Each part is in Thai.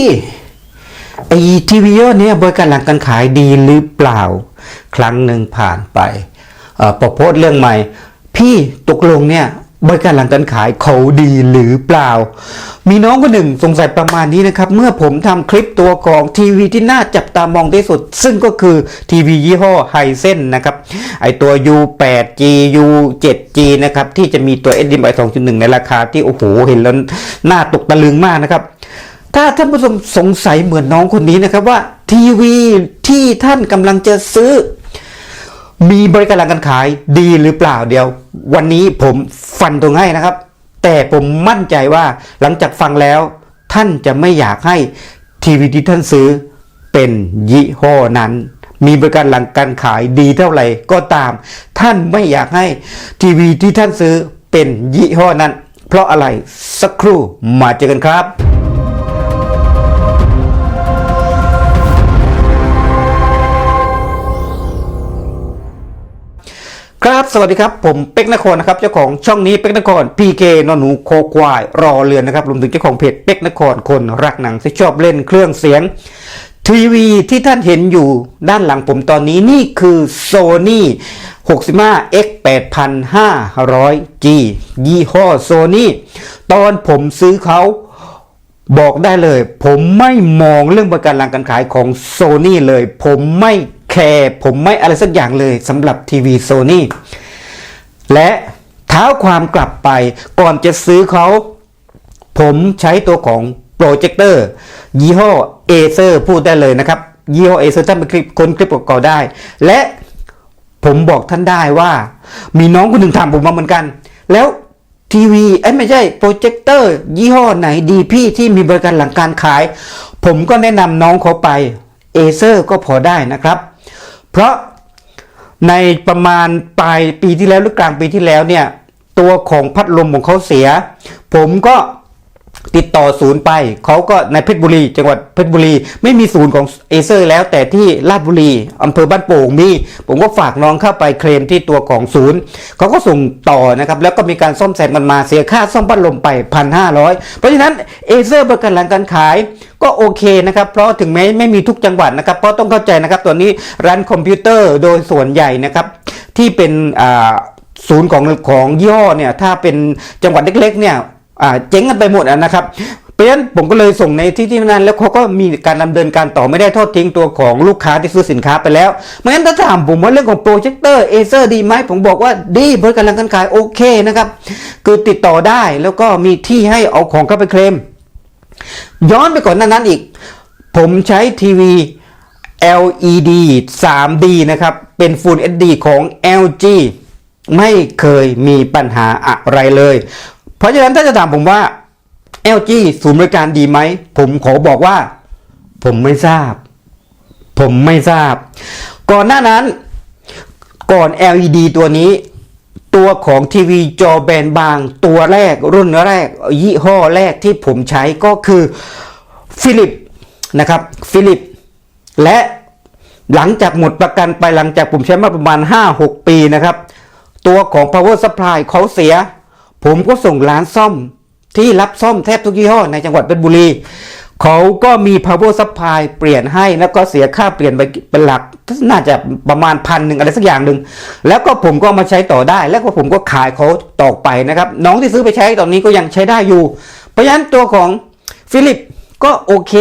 พี่ไอทีวียอเนี้ยบริการหลังการขายดีหรือเปล่า ครั้งหนึ่งผ่านไปออพอโพสเรื่องใหม่ พี่ตกลงเนี่ยบริการหลังการขายเขาดีหรือเปล่า มีน้องคนหนึ่งสงสัยประมาณนี้นะครับ เมื่อผมทำคลิปตัวของทีวีที่น่าจับตามองที่สุด ซึ่งก็คือทีวียี่ห้อไฮเซนนะครับ ไอตัว U8G U7G นะครับ ที่จะมีตัว HDMI 2.1 ในราคาที่ โอ้โห เห็นแล้ว น่าตกตะลึงมากนะครับ ถ้าท่านผู้ชมสงสัยเหมือนน้องคนนี้นะครับว่า ทีวีที่ท่านกำลังจะซื้อ มีบริการหลังการขายดีหรือเปล่าเดียว วันนี้ผมฟันตรงให้นะครับ แต่ผมมั่นใจว่าหลังจากฟังแล้ว ท่านจะไม่อยากให้ทีวีที่ท่านซื้อเป็นยี่ห้อนั้น มีบริการหลังการขายดีเท่าไหร่ก็ตาม ท่านไม่อยากให้ทีวีที่ท่านซื้อเป็นยี่ห้อนั้น เพราะอะไรสักครู่มาเจอกันครับ ครับสวัสดีครับผมเป็กนครนะครับเจ้าของช่องนี้เป็กนคร PK นอนหนูโคควายรอเรือนนะครับรวมถึงเจ้าของเพจเป็กนครคนรักหนังที่ชอบเล่นเครื่องเสียง ทีวีที่ท่านเห็นอยู่ด้านหลังผมตอนนี้นี่คือ Sony 65 X 8500G ยี่ห้อ Sony ตอนผมซื้อเขาบอกได้เลย ผมไม่มองเรื่องประกันหลังการขายของโซ n y เลย ผมไม่ แคร์ผมไม่อะไรสักอย่างเลยสำหรับทีวีโซ n y และเท้าความกลับไปก่อนจะซื้อเขา ผมใช้ตัวของโปรเจคเตอร์ยี่ห้อเอเซอร์พูดได้เลยนะครับ ยี่ห้อเอเซอร์ท่านเป็นคลิปคนคลิปเก่าได้ และผมบอกท่านได้ว่า มีน้องคนหนึ่งถามผมมาเหมือนกัน แล้วทีวีเอ้ไม่ใช่โปรเจคเตอร์ยี่ห้อไหนดีพี่ที่มีบริการหลังการขาย ผมก็แนะนำน้องเขาไปเอเซอร์ก็พอได้นะครับ เพราะในประมาณปลายปีที่แล้วหรือกลางปีที่แล้วเนี่ย ตัวของพัดลมของเขาเสีย ผมก็ ติดต่อศูนย์ไปเขาก็ในเพชรบุรี จังหวัดเพชรบุรี ไม่มีศูนย์ของเอเซอร์ แล้วแต่ที่ลาดบุรีอำเภอบ้านโป่งมี ผมก็ฝากน้องเข้าไปเคลมที่ตัวของศูนย์เขาก็ส่งต่อนะครับ แล้วก็มีการซ่อมแซมมันมาเสียค่าซ่อมพัดลมไปพันห้าร้อยเพราะฉะนั้นเอเซอร์ประกันหลังการขายก็โอเคนะครับ เพราะถึงแม้ไม่มีทุกจังหวัดนะครับ เพราะต้องเข้าใจนะครับตัวนี้ร้านคอมพิวเตอร์โดยส่วนใหญ่นะครับที่เป็นศูนย์ของของย่อเนี่ยถ้าเป็นจังหวัดเล็กๆเนี่ย เจ๊งกันไปหมดอะนะครับเพราะฉะนั้นผมก็เลยส่งในที่ที่นั้นแล้วเขาก็มีการดำเนินการต่อไม่ได้ทอดทิ้งตัวของลูกค้าที่ซื้อสินค้าไปแล้วเพราะฉะนั้นถ้าถามผมว่าเรื่องของโปรเจคเตอร์เอเซอร์ดีไหมผมบอกว่าดีบริการหลังการขายโอเคนะครับ คือติดต่อได้แล้วก็มีที่ให้เอาของเข้าไปเคลม ย้อนไปก่อนหน้านั้นอีก ผมใช้ทีวี LED 3D นะครับ เป็น Full HD ของ LG ไม่เคยมีปัญหาอะไรเลย เพราะฉะนั้นถ้าจะถามผมว่า LG ศูนย์บริการดีไหม ผมขอบอกว่า ผมไม่ทราบ ผมไม่ทราบ ก่อนหน้านั้น ก่อน LED ตัวนี้ ตัวของทีวีจอแบนบาง ตัวแรกรุ่นแรก ยี่ห้อแรกที่ผมใช้ก็คือฟิลิปนะครับฟิลิปและหลังจากหมดประกันไปหลังจากผมใช้มาประมาณ 5-6 ปีนะครับ ตัวของ power supply เขาเสีย ผมก็ส่งร้านซ่อมที่รับซ่อมแทบทุกยี่ห้อในจังหวัดเพชรบุรี เขาก็มี power supply เปลี่ยนให้แล้วก็เสียค่าเปลี่ยนไปเป็นหลัก น่าจะประมาณพันหนึ่งอะไรสักอย่างหนึ่งแล้วก็ผมก็มาใช้ต่อได้ แล้วก็ผมก็ขายเขาต่อไปนะครับ น้องที่ซื้อไปใช้ตอนนี้ก็ยังใช้ได้อยู่ เพราะฉะนั้นตัวของฟิลิปก็โอเค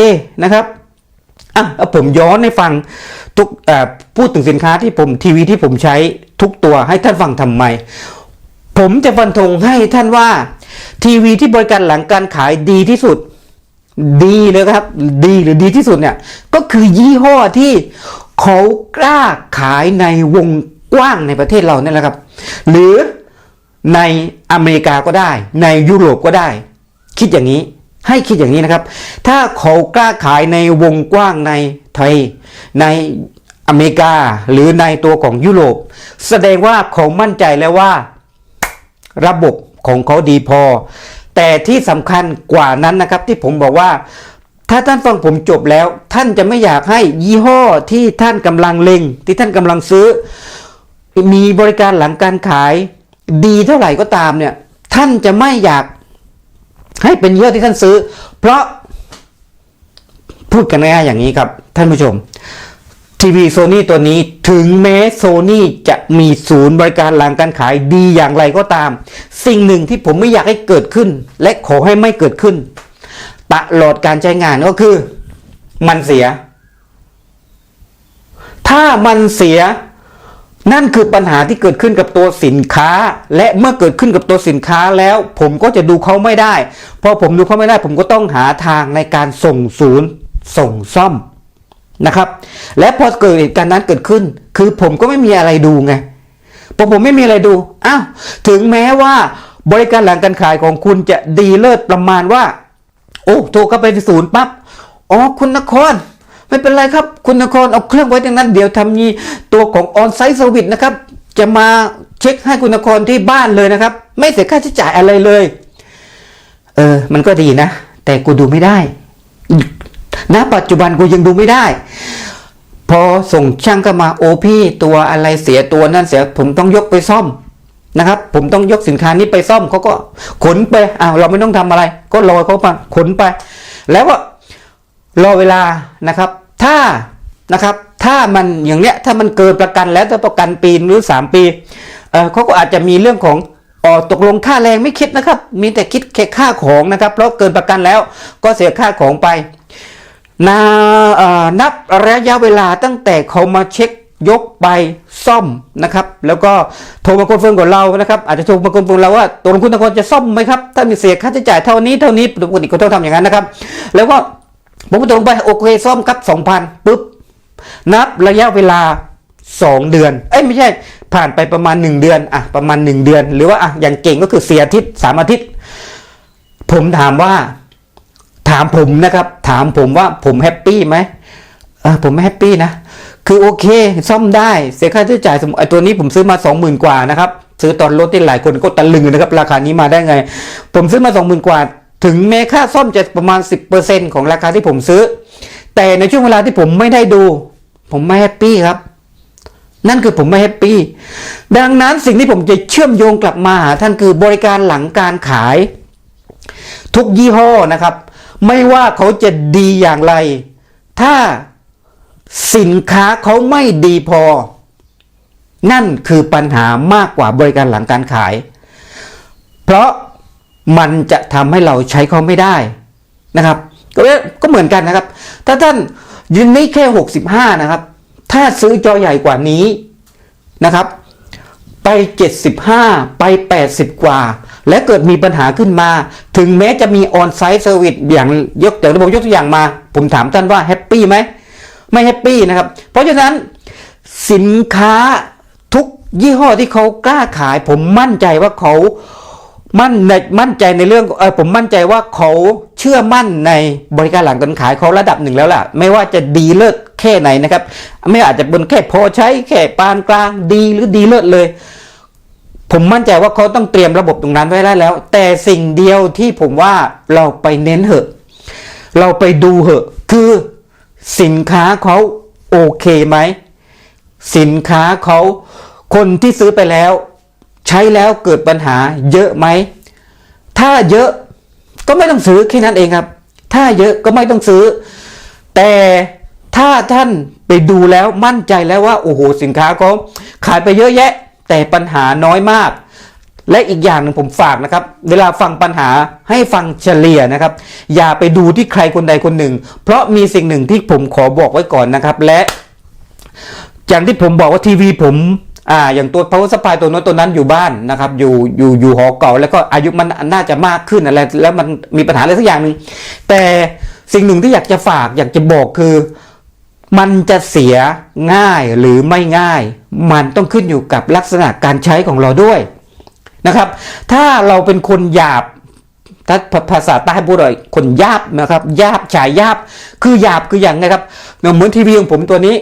นะครับอะผมย้อนให้ฟังทุกพูดถึงสินค้าที่ผมทีวีที่ผมใช้ทุกตัวให้ท่านฟังทำไม ผมจะฟันธงให้ท่านว่า ทีวีที่บริการหลังการขายดีที่สุด ดีเลยครับ ดีหรือดีที่สุดเนี่ย ก็คือยี่ห้อที่เขากล้าขายในวงกว้างในประเทศเราเนี่ยแหละครับ หรือในอเมริกาก็ได้ ในยุโรปก็ได้ คิดอย่างนี้ให้คิดอย่างนี้นะครับ ถ้าเขากล้าขายในวงกว้างในไทย ในอเมริกาหรือในตัวของยุโรป แสดงว่าเขามั่นใจแล้วว่า ระบบของเขาดีพอ แต่ที่สำคัญกว่านั้นนะครับที่ผมบอกว่า ถ้าท่านฟังผมจบแล้ว ท่านจะไม่อยากให้ยี่ห้อที่ท่านกำลังเล็ง ที่ท่านกำลังซื้อ มีบริการหลังการขายดีเท่าไหร่ก็ตามเนี่ย ท่านจะไม่อยากให้เป็นยี่ห้อที่ท่านซื้อ เพราะพูดกันง่ายอย่างนี้ครับ ท่านผู้ชม ทีวีโซนี่ตัวนี้ถึงแม้โซนี่จะมีศูนย์บริการหลังการขายดีอย่างไรก็ตาม สิ่งหนึ่งที่ผมไม่อยากให้เกิดขึ้น และขอให้ไม่เกิดขึ้นตลอดการใช้งานก็คือ มันเสีย ถ้ามันเสีย นั่นคือปัญหาที่เกิดขึ้นกับตัวสินค้า และเมื่อเกิดขึ้นกับตัวสินค้าแล้ว ผมก็จะดูเขาไม่ได้พอผมดูเขาไม่ได้ ผมก็ต้องหาทางในการส่งศูนย์ ส่งซ่อม นะครับ และพอเกิดเหตุการณ์นั้นเกิดขึ้น คือผมก็ไม่มีอะไรดูไงพอผมไม่มีอะไรดูอ้าวถึงแม้ว่าบริการหลังการขายของคุณจะดีเลิศประมาณว่า โอ้โทรเข้าไปที่ศูนย์ปั๊บอ๋อคุณนคร ไม่เป็นไรครับ คุณนครเอาเครื่องไว้ตรงนั้น เดี๋ยวทำมีตัวของออนไซต์เซอร์วิสนะครับ จะมาเช็คให้คุณนครที่บ้านเลยนะครับ ไม่เสียค่าใช้จ่ายอะไรเลย เออ มันก็ดีนะ แต่กูดูไม่ได้ ณปัจจุบันกูยังดูไม่ได้ พอส่งช่างเข้ามาโอพี่ตัวอะไรเสียตัวนั่นเสียผมต้องยกไปซ่อมนะครับ ผมต้องยกสินค้านี้ไปซ่อมเขาก็ขนไปอ้าวเราไม่ต้องทำอะไร ก็รอเขามาขนไป แล้วก็รอเวลานะครับ ถ้านะครับ ถ้ามันอย่างเนี้ยถ้ามันเกินประกันแล้วถ้าประกันปีหรือสามปีเออเขาก็อาจจะมีเรื่องของออตกลงค่าแรงไม่คิดนะครับ มีแต่คิดแค่ค่าของนะครับ เพราะเกินประกันแล้วก็เสียค่าของไป นานับระยะเวลาตั้งแต่เขามาเช็คยกไปซ่อมนะครับ แล้วก็โทรมาคอนเฟิร์มกับเรานะครับอาจจะโทรมาคอนเฟิร์มเราว่าตัวคุณตะกนจะซ่อมไหมครับถ้ามีเสียค่าใช้จ่ายเท่านี้เท่านี้ปกติก็ต้องทำอย่างนั้นนะครับ แล้วก็ผมก็ตรงไปโอเคซ่อมครับสองพันปุ๊บนับระยะเวลา 2 เดือน เอ้ยไม่ใช่ ผ่านไปประมาณ 1 เดือนอะประมาณ 1 เดือน หรือว่าอะอย่างเก่งก็คือเสียอาทิตย์สามอาทิตย์ ผมถามว่า ถามผมนะครับ ถามผมว่าผมแฮปปี้ไหมผมไม่แฮปปี้นะ คือโอเค ซ่อมได้ เสียค่าใช้จ่ายสมมติไอตัวนี้ผมซื้อมา 20,000 กว่านะครับ ซื้อตอนรถที่หลายคนก็ตะลึงนะครับ ราคานี้มาได้ไง ผมซื้อมา 20,000 กว่า ถึงแม้ค่าซ่อมจะประมาณ 10%ของราคาที่ผมซื้อ แต่ในช่วงเวลาที่ผมไม่ได้ดู ผมไม่แฮปปี้ครับ นั่นคือผมไม่แฮปปี้ ดังนั้นสิ่งที่ผมจะเชื่อมโยงกลับมาหาท่านคือบริการหลังการขาย ทุกยี่ห้อนะครับ ไม่ว่าเขาจะดีอย่างไร ถ้าสินค้าเขาไม่ดีพอ นั่นคือปัญหามากกว่าบริการหลังการขาย เพราะมันจะทำให้เราใช้เขาไม่ได้นะครับ ก็ก็เหมือนกันนะครับ ถ้าท่านยืนนี้แค่ 65 นะครับ ถ้าซื้อจอใหญ่กว่านี้นะครับ ไป 75 ไป 80 กว่า และเกิดมีปัญหาขึ้นมา ถึงแม้จะมีออนไซต์เซอร์วิสอย่างยกอย่างที่ผมยกตัวอย่างมา ผมถามท่านว่าแฮปปี้ไหมไม่แฮปปี้นะครับ เพราะฉะนั้นสินค้าทุกยี่ห้อที่เขากล้าขาย ผมมั่นใจว่าเขามั่นในมั่นใจในเรื่องเออผมมั่นใจว่าเขาเชื่อมั่นในบริการหลังการขายเขาระดับหนึ่งแล้วล่ะ ไม่ว่าจะดีเลิศแค่ไหนนะครับ ไม่อาจจะเป็นแค่พอใช้แค่ปานกลางดีหรือดีเลิศเลย ผมมั่นใจว่าเขาต้องเตรียมระบบตรงนั้นไว้ได้แล้ว แต่สิ่งเดียวที่ผมว่าเราไปเน้นเหอะ เราไปดูเหอะ คือสินค้าเขาโอเคไหม สินค้าเขาคนที่ซื้อไปแล้ว ใช้แล้วเกิดปัญหาเยอะไหม ถ้าเยอะก็ไม่ต้องซื้อแค่นั้นเองครับ ถ้าเยอะก็ไม่ต้องซื้อ แต่ถ้าท่านไปดูแล้วมั่นใจแล้วว่าโอ้โหสินค้าเขาขายไปเยอะแยะ แต่ปัญหาน้อยมาก และอีกอย่างหนึ่งผมฝากนะครับ เวลาฟังปัญหาให้ฟังเฉลี่ยนะครับ อย่าไปดูที่ใครคนใดคนหนึ่ง เพราะมีสิ่งหนึ่งที่ผมขอบอกไว้ก่อนนะครับ และอย่างที่ผมบอกว่าทีวีผมอ่าอย่างตัว power supply ตัวนั้นตัวนั้นอยู่บ้านนะครับอยู่อยู่อยู่หอเก่า แล้วก็อายุมันน่าจะมากขึ้นอะไรแล้วมันมีปัญหาอะไรสักอย่างหนึ่งแต่สิ่งหนึ่งที่อยากจะฝากอยากจะบอกคือ มันจะเสียง่ายหรือไม่ง่าย มันต้องขึ้นอยู่กับลักษณะการใช้ของเราด้วยนะครับ ถ้าเราเป็นคนหยาบถ้าภาษาใต้พูดหน่อยคนหยาบนะครับหยาบฉายหยาบคือหยาบคืออย่างนะครับเหมือนทีวีของผมตัวนี้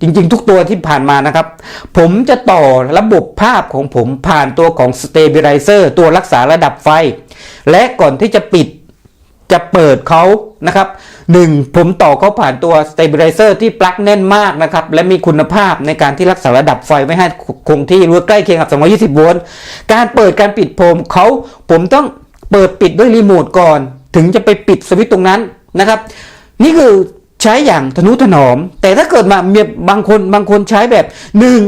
จริงๆ ทุกตัวที่ผ่านมานะครับ ผมจะต่อระบบภาพของผมผ่านตัวของ Stabilizer ตัวรักษาระดับไฟ และก่อนที่จะปิด จะเปิดเขานะครับหนึ่งผมต่อเขาผ่านตัว stabilizer ที่ปลั๊กแน่นมากนะครับ และมีคุณภาพในการที่รักษาระดับไฟไม่ให้คงที่หรือใกล้เคียงกับ 220 โวลต์การเปิดการปิดผมเขาผมต้องเปิดปิดด้วยรีโมทก่อน ถึงจะไปปิดสวิตช์ตรงนั้นนะครับ นี่คือใช้อย่างทนุถนอม แต่ถ้าเกิดมามีบางคนบางคนใช้แบบหนึ่ง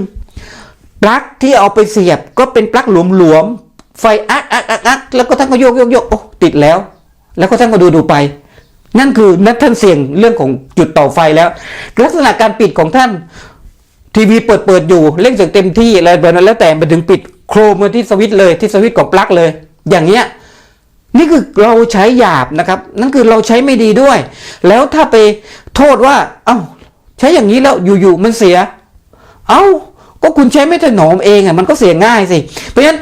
ปลั๊กที่เอาไปเสียบก็เป็นปลั๊กหลวมๆไฟอักอักอักอักแล้วก็ท่านก็โยกโยกโยกโอ้ติดแล้ว แล้วก็ท่านก็ดูดูไป นั่นคือนั่นท่านเสี่ยงเรื่องของจุดต่อไฟแล้ว ลักษณะการปิดของท่านทีวีเปิดเปิดอยู่เล่นเสียงเต็มที่อะไรแบบนั้นแล้วแต่ไปถึงปิดโครมาที่สวิตช์เลยที่สวิตช์ของปลั๊กเลย อย่างเงี้ยนี่คือเราใช้หยาบนะครับ นั่นคือเราใช้ไม่ดีด้วย แล้วถ้าไปโทษว่า เอ้า ใช้อย่างนี้แล้วอยู่ๆมันเสีย เอ้า ก็คุณใช้ไม่ถนอมเองอะมันก็เสียง่ายสิ เพราะฉะนั้น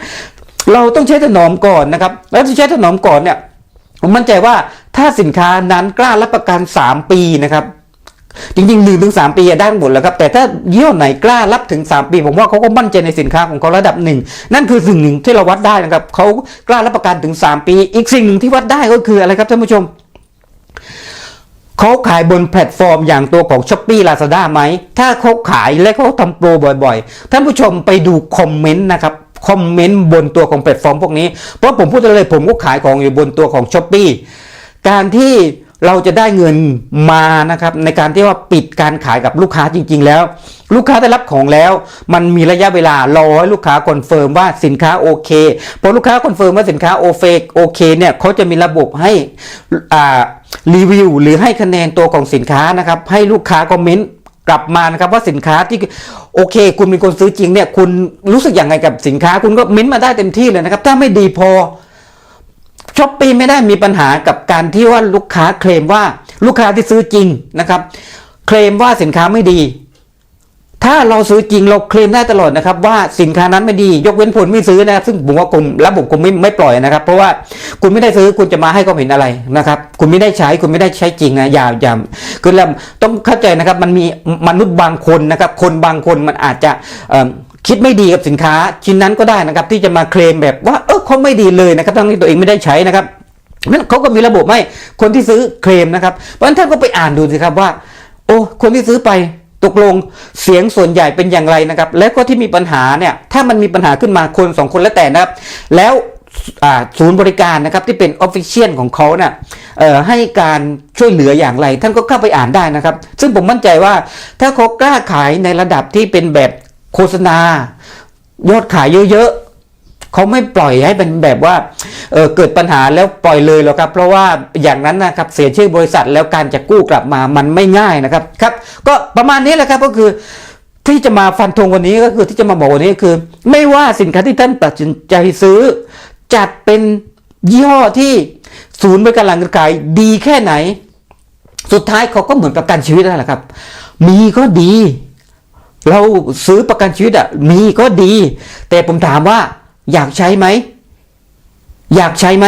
เราต้องใช้ถนอมก่อนนะครับ แล้วที่ใช้ถนอมก่อนเนี่ย ผมมั่นใจว่าถ้าสินค้านั้นกล้ารับประกัน 3 ปีนะครับจริงๆหนึ่งถึงสามปีได้หมดแล้วครับ แต่ถ้ายี่ห้อไหนกล้ารับถึง 3 ปี ผมว่าเขาก็มั่นใจในสินค้าของเขาระดับหนึ่งนั่นคือสิ่งหนึ่งที่เราวัดได้นะครับเขากล้ารับประกันถึง 3 ปี อีกสิ่งหนึ่งที่วัดได้ก็คืออะไรครับท่านผู้ชมเขาขายบนแพลตฟอร์มอย่างตัวของ s h อ p e e Lazada ไหม ถ้าเขาขายและเขาทำโปรบ่อยๆ ท่านผู้ชมไปดูคอมเมนต์นะครับ คอมเมนต์บนตัวของแพลตฟอร์มพวกนี้ เพราะผมพูดเลยผมก็ขายของอยู่บนตัวของ s h อ p e e การที่เราจะได้เงินมานะครับในการที่ว่าปิดการขายกับลูกค้าจริง ๆ แล้ว ลูกค้าได้รับของแล้ว มันมีระยะเวลารอให้ลูกค้าคอนเฟิร์มว่าสินค้าโอเคพอลูกค้าคอนเฟิร์มว่าสินค้าโอเฟกโอเคเนี่ยเขาจะมีระบบให้อ่ารีวิวหรือให้คะแนนตัวของสินค้านะครับให้ลูกค้าคอมเมนต์ กลับมานะครับว่าสินค้าที่โอเค คุณเป็นคนซื้อจริงเนี่ยคุณรู้สึกอย่างไรกับสินค้า คุณก็เม้นต์มาได้เต็มที่เลยนะครับ ถ้าไม่ดีพอช้อปปี้ไม่ได้มีปัญหากับการที่ว่าลูกค้าเคลมว่าลูกค้าที่ซื้อจริงนะครับ เคลมว่าสินค้าไม่ดี ถ้าเราซื้อจริงเราเคลมได้ตลอดนะครับว่าสินค้านั้นไม่ดียกเว้นผลไม่ซื้อนะครับซึ่งผมว่ากลุ่มระบบกลุ่มไม่ไม่ปล่อยนะครับ เพราะว่าคุณไม่ได้ซื้อคุณจะมาให้ความเห็นอะไรนะครับ คุณไม่ได้ใช้คุณไม่ได้ใช้จริงนะอย่าอย่าคือเราต้องเข้าใจนะครับมันมีมนุษย์บางคนนะครับ คนบางคนมันอาจจะคิดไม่ดีกับสินค้าชิ้นนั้นก็ได้นะครับ ที่จะมาเคลมแบบว่าเออเขาไม่ดีเลยนะครับทั้งที่ตัวเองไม่ได้ใช้นะครับนั้นเขาก็มีระบบให้คนที่ซื้อเคลมนะครับเพราะฉะนั้นท่านก็ไปอ่านดูสิครับว่า โอ้คนที่ซื้อไป ตกลงเสียงส่วนใหญ่เป็นอย่างไรนะครับ แล้วก็ที่มีปัญหาเนี่ยถ้ามันมีปัญหาขึ้นมาคนสองคนแล้วแต่นะครับ แล้วศูนย์บริการนะครับที่เป็นออฟฟิเชียลของเขาเนี่ยให้การช่วยเหลืออย่างไร ท่านก็เข้าไปอ่านได้นะครับ ซึ่งผมมั่นใจว่าถ้าเขากล้าขายในระดับที่เป็นแบบโฆษณายอดขายเยอะๆเขาไม่ปล่อยให้เป็นแบบว่า เเกิดปัญหาแล้วปล่อยเลยหรอกครับ เพราะว่าอย่างนั้นนะครับเสียชื่อบริษัทแล้วการจะกู้กลับมามันไม่ง่ายนะครับครับ ก็ประมาณนี้แหละครับก็คือที่จะมาฟันธงวันนี้ก็คือที่จะมาบอกวันนี้คือ ไม่ว่าสินค้าที่ท่านตัดสินใจซื้อ จัดเป็นยี่ห้อที่ศูนย์บริการหลังการขายดีแค่ไหน สุดท้ายเขาก็เหมือนประกันชีวิตนั่นแหละครับ มีก็ดี เราซื้อประกันชีวิตอะมีก็ดี แต่ผมถามว่าอยากใช้ไหม อยากใช้ไหม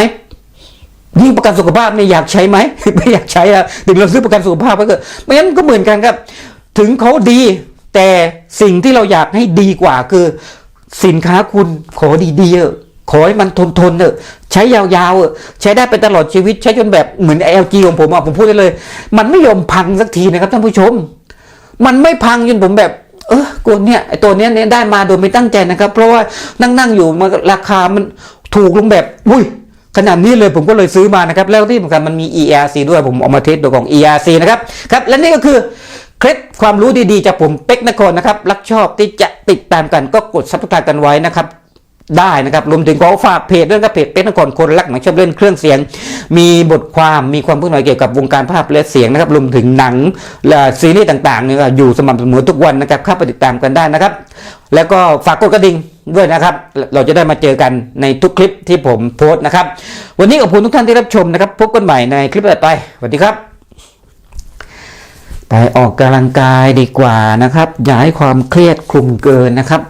ยิ่งประกันสุขภาพเนี่ยอยากใช้ไหมไม่อยากใช้อะถึงเราซื้อประกันสุขภาพก็เกิดไม่งั้นก็เหมือนกันครับ ถึงเขาดี แต่สิ่งที่เราอยากให้ดีกว่าคือ สินค้าคุณขอดีๆเออะขอให้มันทนทนเออะใช้ยาวๆเออใช้ได้ไปตลอดชีวิต ใช้จนแบบเหมือน LG ของผมอะผมพูดได้เลย มันไม่ยอมพังสักทีนะครับท่านผู้ชม มันไม่พังจนผมแบบ เออกูเนี่ยไอตัวเนี้ยเนี่ยได้มาโดยไม่ตั้งใจนะครับ เพราะว่านั่งนั่งๆอยู่มันราคามัน ถูกลงแบบอุ้ยขนาดนี้เลยผมก็เลยซื้อมานะครับ แล้วที่สำคัญมันมี ERC ด้วยผมเอามาเทสตัวของ ERC นะครับครับและนี่ก็คือเคล็ดความรู้ดีๆจากผมเป็กนครนะครับ รักชอบที่จะติดตามกันก็กดซับสไครต์กันไว้นะครับ ได้นะครับรวมถึงขอฝากเพจด้วยนะครับเพจเป็กนครคนรักหนังชอบเล่นเครื่องเสียง มีบทความมีความพูดหน่อยเกี่ยวกับวงการภาพและเสียงนะครับรวมถึงหนังและซีรีส์ต่างๆเนี่ยอยู่สม่ำเสมอทุกวันนะครับเข้าไปติดตามกันได้นะครับ แล้วก็ฝากกดกระดิ่งด้วยนะครับ เราจะได้มาเจอกันในทุกคลิปที่ผมโพสต์นะครับ วันนี้ขอบคุณทุกท่านที่รับชมนะครับ พบกันใหม่ในคลิปต่อไปสวัสดีครับ ไปออกกำลังกายดีกว่านะครับ อย่าให้ความเครียดคลุมเกินนะครับ